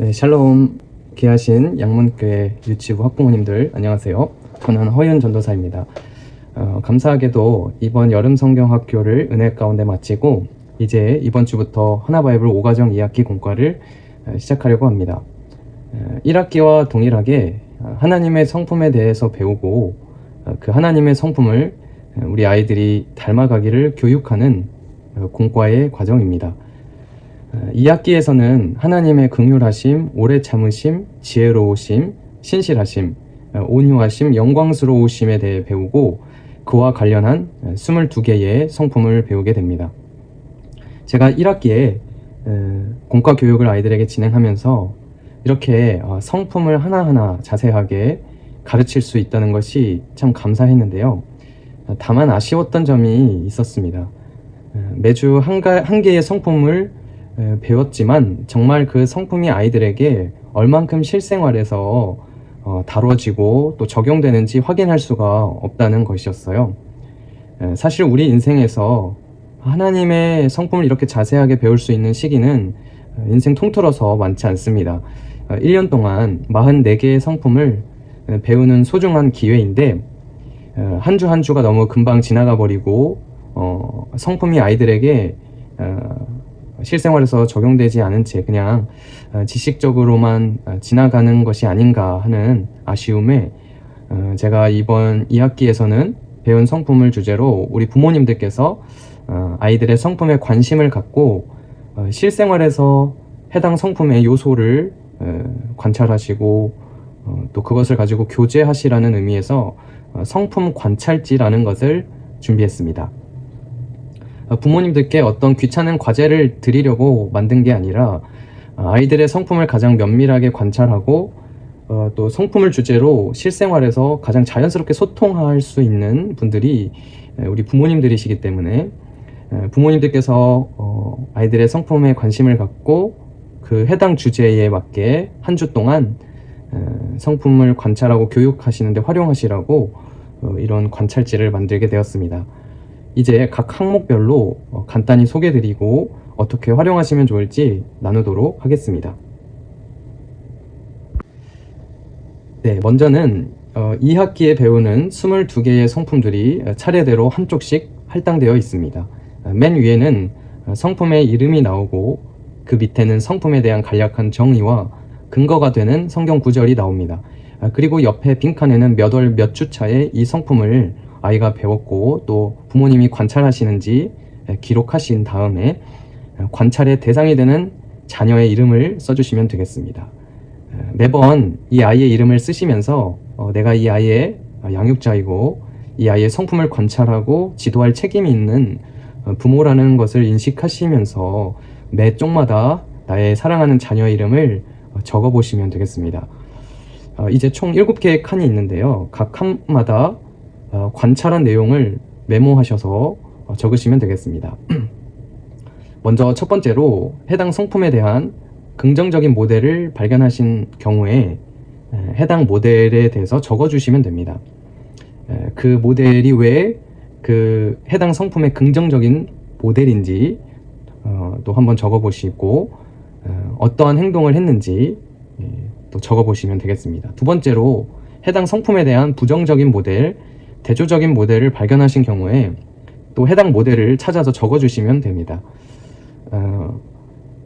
네, 샬롬 귀하신 양문교회 유치부 학부모님들 안녕하세요. 저는 허윤 전도사입니다. 어, 감사하게도 이번 여름 성경학교를 은혜 가운데 마치고 이제 이번 주부터 하나바이블 5가정 2학기 공과를 어, 시작하려고 합니다. 어, 1학기와 동일하게 어, 하나님의 성품에 대해서 배우고 어, 그 하나님의 성품을 어, 우리 아이들이 닮아가기를 교육하는 어, 공과의 과정입니다. 어, 이 학기에서는 하나님의 긍휼하심, 오래 참으심, 지혜로우심, 신실하심, 어, 온유하심, 영광스러우심에 대해 배우고 그와 관련한 어, 22개의 성품을 배우게 됩니다. 제가 1학기에 공과 교육을 아이들에게 진행하면서 이렇게 어, 성품을 하나하나 자세하게 가르칠 수 있다는 것이 참 감사했는데요. 어, 다만 아쉬웠던 점이 있었습니다. 어, 매주 한, 개의 성품을 에, 배웠지만 정말 그 성품이 아이들에게 얼만큼 실생활에서 어, 다뤄지고 또 적용되는지 확인할 수가 없다는 것이었어요. 에, 사실 우리 인생에서 하나님의 성품을 이렇게 자세하게 배울 수 있는 시기는 어, 인생 통틀어서 많지 않습니다. 어, 1년 동안 44개의 성품을 에, 배우는 소중한 기회인데 어, 한주한 주가 너무 금방 지나가 버리고 어, 성품이 아이들에게 어, 실생활에서 적용되지 않은 채 그냥 어, 지식적으로만 어, 지나가는 것이 아닌가 하는 아쉬움에 어, 제가 이번 2학기에서는 배운 성품을 주제로 우리 부모님들께서 어, 아이들의 성품에 관심을 갖고 어, 실생활에서 해당 성품의 요소를 어, 관찰하시고 어, 또 그것을 가지고 교제하시라는 의미에서 어, 성품 관찰지라는 것을 준비했습니다. 어, 부모님들께 어떤 귀찮은 과제를 드리려고 만든 게 아니라 어, 아이들의 성품을 가장 면밀하게 관찰하고 어, 또 성품을 주제로 실생활에서 가장 자연스럽게 소통할 수 있는 분들이 에, 우리 부모님들이시기 때문에 에, 부모님들께서 어, 아이들의 성품에 관심을 갖고 그 해당 주제에 맞게 한 주 동안 에, 성품을 관찰하고 교육하시는데 활용하시라고 어, 이런 관찰지를 만들게 되었습니다. 이제 각 항목별로 어, 간단히 소개드리고 어떻게 활용하시면 좋을지 나누도록 하겠습니다. 네, 먼저는 어, 2학기에 배우는 22개의 성품들이 어, 차례대로 한쪽씩 할당되어 있습니다. 어, 맨 위에는 어, 성품의 이름이 나오고 그 밑에는 성품에 대한 간략한 정의와 근거가 되는 성경 구절이 나옵니다. 아, 그리고 옆에 빈칸에는 몇 월 몇 주 차에 이 성품을 아이가 배웠고 또 부모님이 관찰하시는지 에, 기록하신 다음에 에, 관찰의 대상이 되는 자녀의 이름을 써주시면 되겠습니다. 에, 매번 이 아이의 이름을 쓰시면서 어, 내가 이 아이의 양육자이고 이 아이의 성품을 관찰하고 지도할 책임이 있는 어, 부모라는 것을 인식하시면서 매 쪽마다 나의 사랑하는 자녀의 이름을 어, 적어 보시면 되겠습니다. 어, 이제 총 7개의 칸이 있는데요. 각 칸마다 어, 관찰한 내용을 메모하셔서 어, 적으시면 되겠습니다. 먼저 첫 번째로 해당 성품에 대한 긍정적인 모델을 발견하신 경우에 에, 해당 모델에 대해서 적어주시면 됩니다. 에, 그 모델이 왜 그 해당 성품의 긍정적인 모델인지 어, 또 한번 적어보시고 어, 어떠한 행동을 했는지 예, 또 적어보시면 되겠습니다. 두 번째로 해당 성품에 대한 부정적인 모델, 대조적인 모델을 발견하신 경우에 또 해당 모델을 찾아서 적어주시면 됩니다. 어,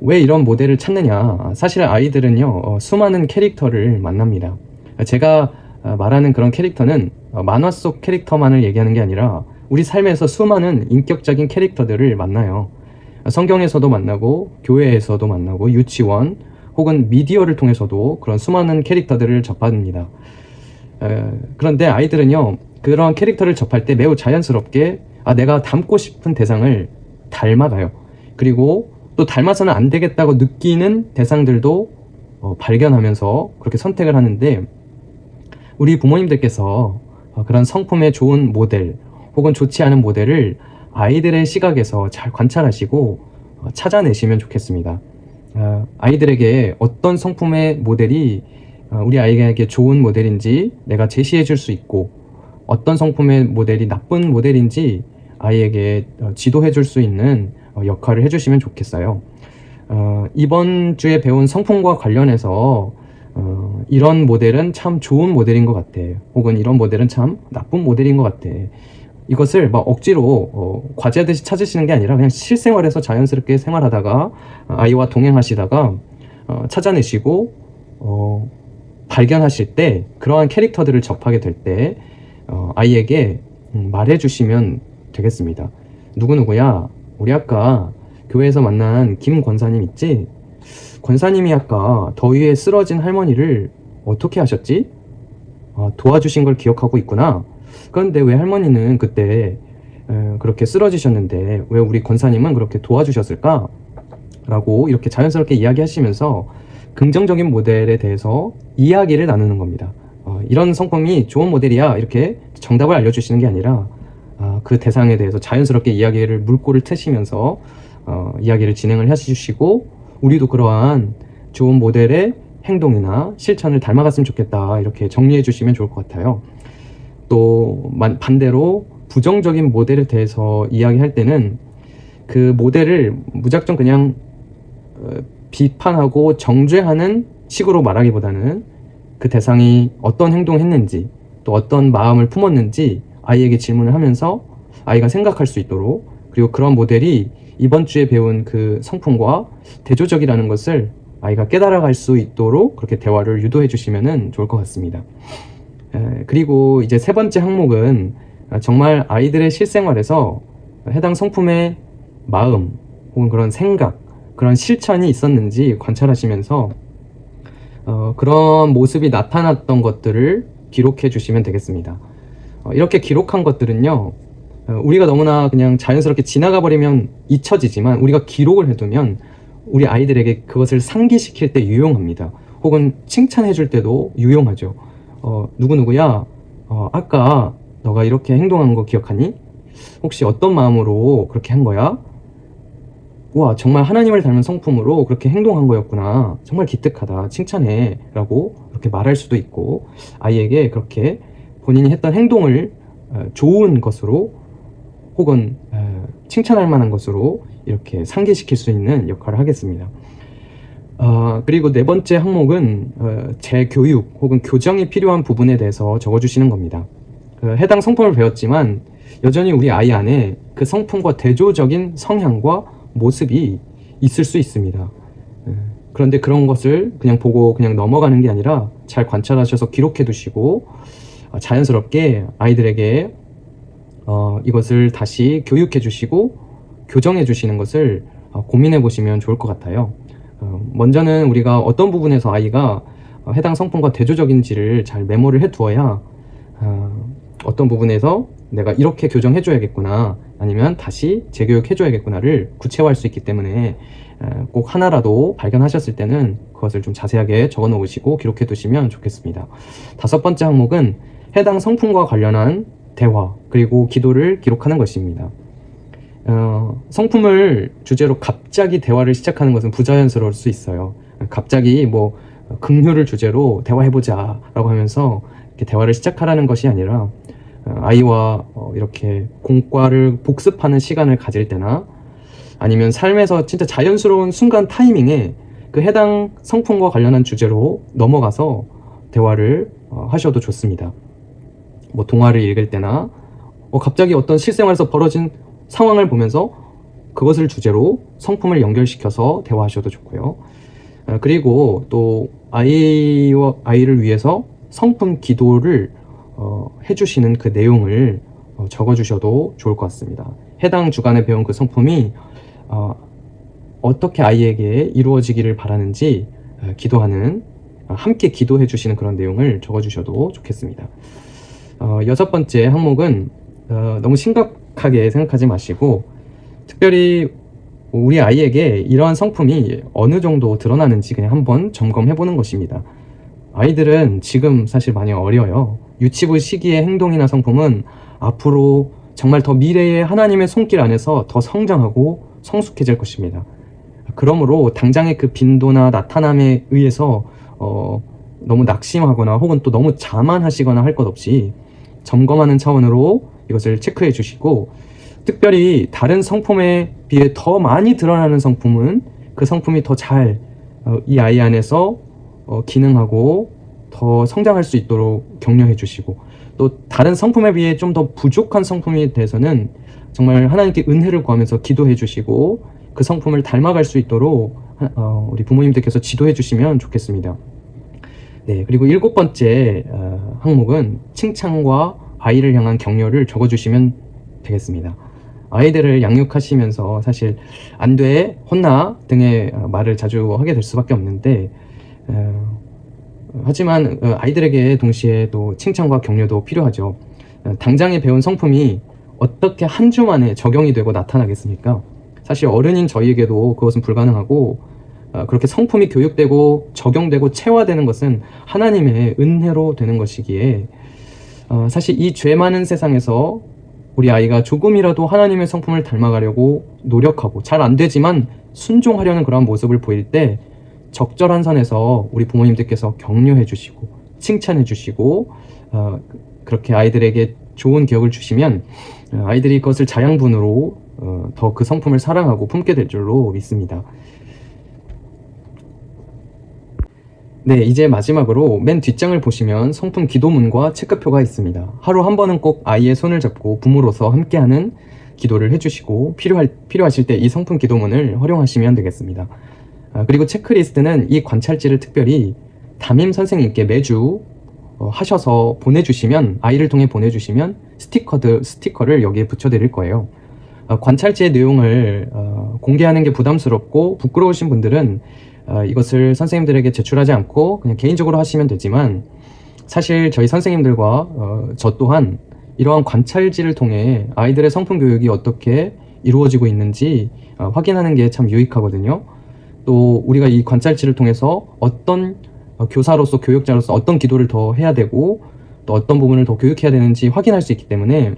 왜 이런 모델을 찾느냐? 사실 아이들은요, 어, 수많은 캐릭터를 만납니다. 제가 어, 말하는 그런 캐릭터는 어, 만화 속 캐릭터만을 얘기하는 게 아니라 우리 삶에서 수많은 인격적인 캐릭터들을 만나요. 성경에서도 만나고, 교회에서도 만나고, 유치원, 혹은 미디어를 통해서도 그런 수많은 캐릭터들을 접합니다. 에, 그런데 아이들은요, 그런 캐릭터를 접할 때 매우 자연스럽게 아, 내가 닮고 싶은 대상을 닮아가요. 그리고 또 닮아서는 안 되겠다고 느끼는 대상들도 어, 발견하면서 그렇게 선택을 하는데 우리 부모님들께서 어, 그런 성품의 좋은 모델 혹은 좋지 않은 모델을 아이들의 시각에서 잘 관찰하시고 어, 찾아내시면 좋겠습니다. 어, 아이들에게 어떤 성품의 모델이 어, 우리 아이에게 좋은 모델인지 내가 제시해 줄 수 있고 어떤 성품의 모델이 나쁜 모델인지 아이에게 어, 지도해 줄 수 있는 어, 역할을 해주시면 좋겠어요. 어, 이번 주에 배운 성품과 관련해서 어, 이런 모델은 참 좋은 모델인 것 같아. 혹은 이런 모델은 참 나쁜 모델인 것 같아. 이것을 막 억지로 어, 과제하듯이 찾으시는 게 아니라 그냥 실생활에서 자연스럽게 생활하다가 아이와 동행하시다가 어, 찾아내시고 어, 발견하실 때 그러한 캐릭터들을 접하게 될때 어, 아이에게 음, 말해주시면 되겠습니다. 누구누구야 우리 아까 교회에서 만난 김 권사님 있지? 권사님이 아까 더위에 쓰러진 할머니를 어떻게 하셨지? 아, 도와주신 걸 기억하고 있구나. 그런데 왜 할머니는 그때 에, 그렇게 쓰러지셨는데 왜 우리 권사님은 그렇게 도와주셨을까? 라고 이렇게 자연스럽게 이야기하시면서 긍정적인 모델에 대해서 이야기를 나누는 겁니다. 어, 이런 성품이 좋은 모델이야. 이렇게 정답을 알려주시는 게 아니라 아, 그 대상에 대해서 자연스럽게 이야기를 물꼬를 트시면서 어, 이야기를 진행을 해주시고 우리도 그러한 좋은 모델의 행동이나 실천을 닮아갔으면 좋겠다 이렇게 정리해 주시면 좋을 것 같아요. 또 만- 반대로 부정적인 모델에 대해서 이야기할 때는 그 모델을 무작정 그냥 어, 비판하고 정죄하는 식으로 말하기보다는 그 대상이 어떤 행동을 했는지 또 어떤 마음을 품었는지 아이에게 질문을 하면서 아이가 생각할 수 있도록 그리고 그런 모델이 이번 주에 배운 그 성품과 대조적이라는 것을 아이가 깨달아갈 수 있도록 그렇게 대화를 유도해 주시면 좋을 것 같습니다. 에, 그리고 이제 세 번째 항목은 정말 아이들의 실생활에서 해당 성품의 마음 혹은 그런 생각 그런 실천이 있었는지 관찰하시면서 어, 그런 모습이 나타났던 것들을 기록해 주시면 되겠습니다. 어, 이렇게 기록한 것들은요, 어, 우리가 너무나 그냥 자연스럽게 지나가 버리면 잊혀지지만 우리가 기록을 해두면 우리 아이들에게 그것을 상기시킬 때 유용합니다. 혹은 칭찬해 줄 때도 유용하죠. 어, 누구누구야, 어, 아까 너가 이렇게 행동한 거 기억하니? 혹시 어떤 마음으로 그렇게 한 거야? 우와, 정말 하나님을 닮은 성품으로 그렇게 행동한 거였구나. 정말 기특하다. 칭찬해. 라고 그렇게 말할 수도 있고, 아이에게 그렇게 본인이 했던 행동을 어, 좋은 것으로 혹은 어, 칭찬할 만한 것으로 이렇게 상기시킬 수 있는 역할을 하겠습니다. 어, 그리고 네 번째 항목은 어, 재교육 혹은 교정이 필요한 부분에 대해서 적어주시는 겁니다. 그 해당 성품을 배웠지만 여전히 우리 아이 안에 그 성품과 대조적인 성향과 모습이 있을 수 있습니다. 예, 그런데 그런 것을 그냥 보고 그냥 넘어가는 게 아니라 잘 관찰하셔서 기록해 두시고 어, 자연스럽게 아이들에게 어, 이것을 다시 교육해 주시고 교정해 주시는 것을 어, 고민해 보시면 좋을 것 같아요. 어, 먼저는 우리가 어떤 부분에서 아이가 어, 해당 성품과 대조적인지를 잘 메모를 해 두어야 어, 어떤 부분에서 내가 이렇게 교정해 줘야겠구나 아니면 다시 재교육해 줘야겠구나를 구체화할 수 있기 때문에 어, 꼭 하나라도 발견하셨을 때는 그것을 좀 자세하게 적어 놓으시고 기록해 두시면 좋겠습니다. 다섯 번째 항목은 해당 성품과 관련한 대화 그리고 기도를 기록하는 것입니다. 어, 성품을 주제로 갑자기 대화를 시작하는 것은 부자연스러울 수 있어요. 갑자기 뭐 긍휼을 주제로 대화해보자라고 하면서 대화를 시작하라는 것이 아니라 어, 아이와 어, 이렇게 공과를 복습하는 시간을 가질 때나 아니면 삶에서 진짜 자연스러운 순간 타이밍에 그 해당 성품과 관련한 주제로 넘어가서 대화를 어, 하셔도 좋습니다. 뭐 동화를 읽을 때나 어, 갑자기 어떤 실생활에서 벌어진 상황을 보면서 그것을 주제로 성품을 연결시켜서 대화하셔도 좋고요. 어, 그리고 또 아이와 아이를 위해서 성품 기도를 어, 해주시는 그 내용을 어, 적어주셔도 좋을 것 같습니다. 해당 주간에 배운 그 성품이 어, 어떻게 아이에게 이루어지기를 바라는지 어, 기도하는 어, 함께 기도해 주시는 그런 내용을 적어주셔도 좋겠습니다. 어, 여섯 번째 항목은 어, 너무 심각하게 생각하지 마시고 특별히 우리 아이에게 이러한 성품이 어느 정도 드러나는지 그냥 한번 점검해 보는 것입니다. 아이들은 지금 사실 많이 어려요. 유치부 시기의 행동이나 성품은 앞으로 정말 더 미래의 하나님의 손길 안에서 더 성장하고 성숙해질 것입니다. 그러므로 당장의 그 빈도나 나타남에 의해서 어, 너무 낙심하거나 혹은 또 너무 자만하시거나 할 것 없이 점검하는 차원으로 이것을 체크해 주시고 특별히 다른 성품에 비해 더 많이 드러나는 성품은 그 성품이 더 잘 이 아이 안에서 어, 기능하고 더 성장할 수 있도록 격려해 주시고 또 다른 성품에 비해 좀 더 부족한 성품에 대해서는 정말 하나님께 은혜를 구하면서 기도해 주시고 그 성품을 닮아갈 수 있도록 하- 어, 우리 부모님들께서 지도해 주시면 좋겠습니다. 네, 그리고 일곱 번째 어, 항목은 칭찬과 아이를 향한 격려를 적어주시면 되겠습니다. 아이들을 양육하시면서 사실 안 돼, 혼나 등의 어, 말을 자주 하게 될 수밖에 없는데 어, 하지만 어, 아이들에게 동시에 또 칭찬과 격려도 필요하죠. 어, 당장에 배운 성품이 어떻게 한 주 만에 적용이 되고 나타나겠습니까? 사실 어른인 저희에게도 그것은 불가능하고 어, 그렇게 성품이 교육되고 적용되고 체화되는 것은 하나님의 은혜로 되는 것이기에 어, 사실 이 죄 많은 세상에서 우리 아이가 조금이라도 하나님의 성품을 닮아가려고 노력하고 잘 안 되지만 순종하려는 그런 모습을 보일 때 적절한 선에서 우리 부모님들께서 격려해 주시고 칭찬해 주시고 어, 그렇게 아이들에게 좋은 기억을 주시면 어, 아이들이 그것을 자양분으로 어, 더 그 성품을 사랑하고 품게 될 줄로 믿습니다. 네, 이제 마지막으로 맨 뒷장을 보시면 성품 기도문과 체크표가 있습니다. 하루 한 번은 꼭 아이의 손을 잡고 부모로서 함께하는 기도를 해주시고 필요할, 필요하실 때 이 성품 기도문을 활용하시면 되겠습니다. 아, 그리고 체크리스트는 이 관찰지를 특별히 담임 선생님께 매주 어, 하셔서 보내주시면 아이를 통해 보내주시면 스티커드 스티커를 여기에 붙여드릴 거예요. 어, 관찰지의 내용을 어, 공개하는 게 부담스럽고 부끄러우신 분들은 어, 이것을 선생님들에게 제출하지 않고 그냥 개인적으로 하시면 되지만 사실 저희 선생님들과 어, 저 또한 이러한 관찰지를 통해 아이들의 성품 교육이 어떻게 이루어지고 있는지 어, 확인하는 게 참 유익하거든요. 또 우리가 이 관찰지를 통해서 어떤 어, 교사로서 교육자로서 어떤 기도를 더 해야 되고 또 어떤 부분을 더 교육해야 되는지 확인할 수 있기 때문에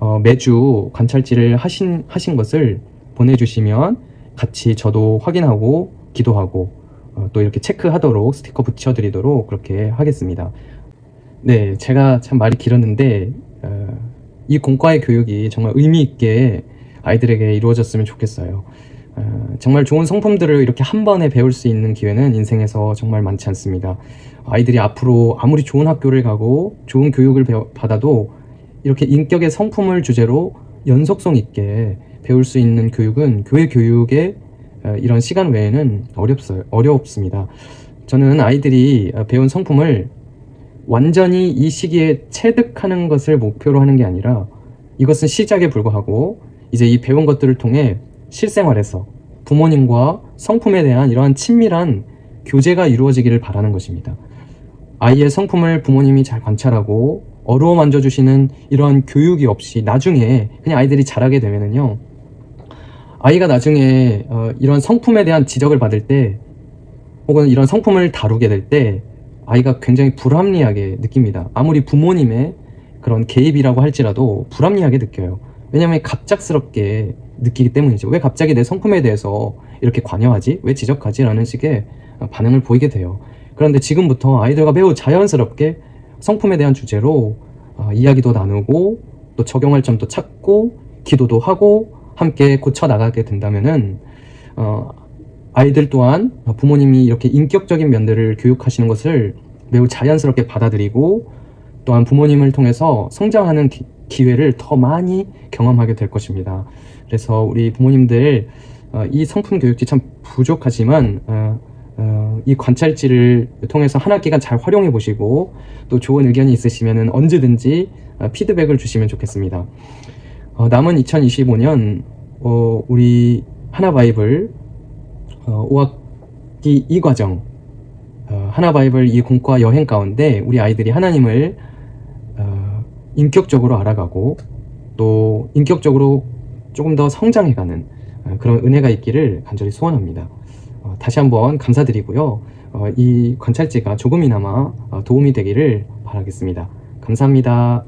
어, 매주 관찰지를 하신 하신 것을 보내주시면 같이 저도 확인하고 기도하고 어, 또 이렇게 체크하도록 스티커 붙여드리도록 그렇게 하겠습니다. 네, 제가 참 말이 길었는데 어, 이 공과의 교육이 정말 의미 있게 아이들에게 이루어졌으면 좋겠어요. 어, 정말 좋은 성품들을 이렇게 한 번에 배울 수 있는 기회는 인생에서 정말 많지 않습니다. 아이들이 앞으로 아무리 좋은 학교를 가고 좋은 교육을 배워- 받아도 이렇게 인격의 성품을 주제로 연속성 있게 배울 수 있는 교육은 교회 교육의 어, 이런 시간 외에는 어렵어요. 어렵습니다. 저는 아이들이 어, 배운 성품을 완전히 이 시기에 체득하는 것을 목표로 하는 게 아니라 이것은 시작에 불과하고 이제 이 배운 것들을 통해 실생활에서 부모님과 성품에 대한 이러한 친밀한 교제가 이루어지기를 바라는 것입니다. 아이의 성품을 부모님이 잘 관찰하고 어루어 만져주시는 이런 교육이 없이 나중에 그냥 아이들이 자라게 되면은요, 아이가 나중에 어, 이런 성품에 대한 지적을 받을 때 혹은 이런 성품을 다루게 될 때 아이가 굉장히 불합리하게 느낍니다. 아무리 부모님의 그런 개입이라고 할지라도 불합리하게 느껴요. 왜냐하면 갑작스럽게 느끼기 때문이죠. 왜 갑자기 내 성품에 대해서 이렇게 관여하지? 왜 지적하지? 라는 식의 반응을 보이게 돼요. 그런데 지금부터 아이들과 매우 자연스럽게 성품에 대한 주제로 어, 이야기도 나누고 또 적용할 점도 찾고 기도도 하고 함께 고쳐 나가게 된다면은 어, 아이들 또한 부모님이 이렇게 인격적인 면들을 교육하시는 것을 매우 자연스럽게 받아들이고 또한 부모님을 통해서 성장하는 기, 기회를 더 많이 경험하게 될 것입니다. 그래서 우리 부모님들 어, 이 성품 교육이 참 부족하지만 어, 어, 이 관찰지를 통해서 한 학기간 잘 활용해 보시고 또 좋은 의견이 있으시면 언제든지 어, 피드백을 주시면 좋겠습니다. 어, 남은 2025년 어, 우리 하나 바이블 어, 5학기 2과정 어, 하나 바이블 이 공과 여행 가운데 우리 아이들이 하나님을 어, 인격적으로 알아가고 또 인격적으로 조금 더 성장해가는 어, 그런 은혜가 있기를 간절히 소원합니다. 어, 다시 한번 감사드리고요. 어, 이 관찰지가 조금이나마 어, 도움이 되기를 바라겠습니다. 감사합니다.